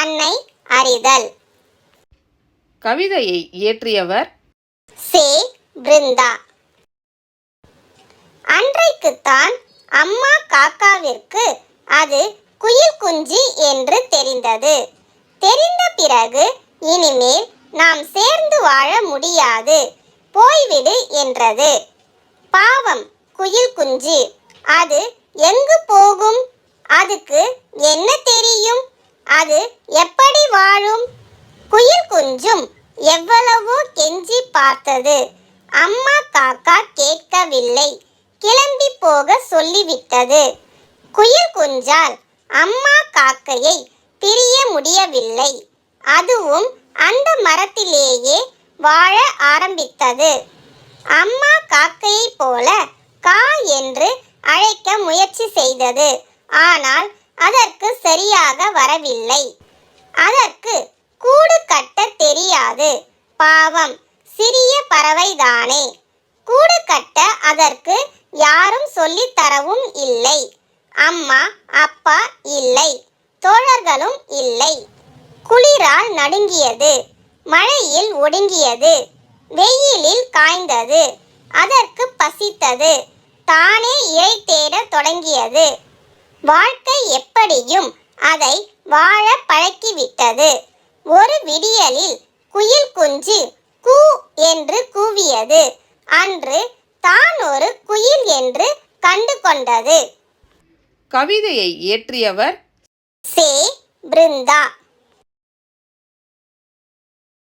தன்னை அறிதல். கவிதையை இயற்றியவர் சே. பிருந்தா. அன்றைக்குத்தான் அம்மா காக்காவிற்கு அது குயில் குஞ்சு என்று தெரிந்தது. தெரிந்த பிறகு இனிமேல் நாம் சேர்ந்து வாழ முடியாது. போய்விடு என்றது. பாவம் குயில் குஞ்சு. அது எங்கு போகும்? அதுக்கு என்ன தெரியும்? அது எப்படி வாழும்? குயில் குஞ்சும் எவ்வளவோ கெஞ்சி பார்த்தது. அம்மா காக்கா கேட்கவில்லை. கிளம்பி போக சொல்லிவிட்டது. குயில் குஞ்சால் அம்மா காக்கையை பிரிய முடியவில்லை. அதுவும் அந்த மரத்திலேயே வாழ ஆரம்பித்தது. அம்மா காக்கையைப் போல கா என்று அழைக்க முயற்சி செய்தது. ஆனால் அதற்கு சரியாக வரவில்லை. அதற்கு கூடு கட்ட தெரியாது. பாவம் சிறிய பறவைதானே. கூடு கட்ட அதற்கு யாரும் சொல்லித்தரவும் இல்லை. அம்மா அப்பா இல்லை. தோழர்களும் இல்லை. குளிரால் நடுங்கியது. மழையில் ஒடுங்கியது. வெயிலில் காய்ந்தது. அதற்கு பசித்தது. தானே இறை தேட தொடங்கியது. வாழ்க்கை எப்படியும் அதை வாழ பழக்கிவிட்டது. ஒரு விடியலில் குயில் குஞ்சு கூ என்று கூவியது. அன்று தான் ஒரு குயில் என்று கண்டு கொண்டது. கவிதையை இயற்றியவர் சே பிருந்தா.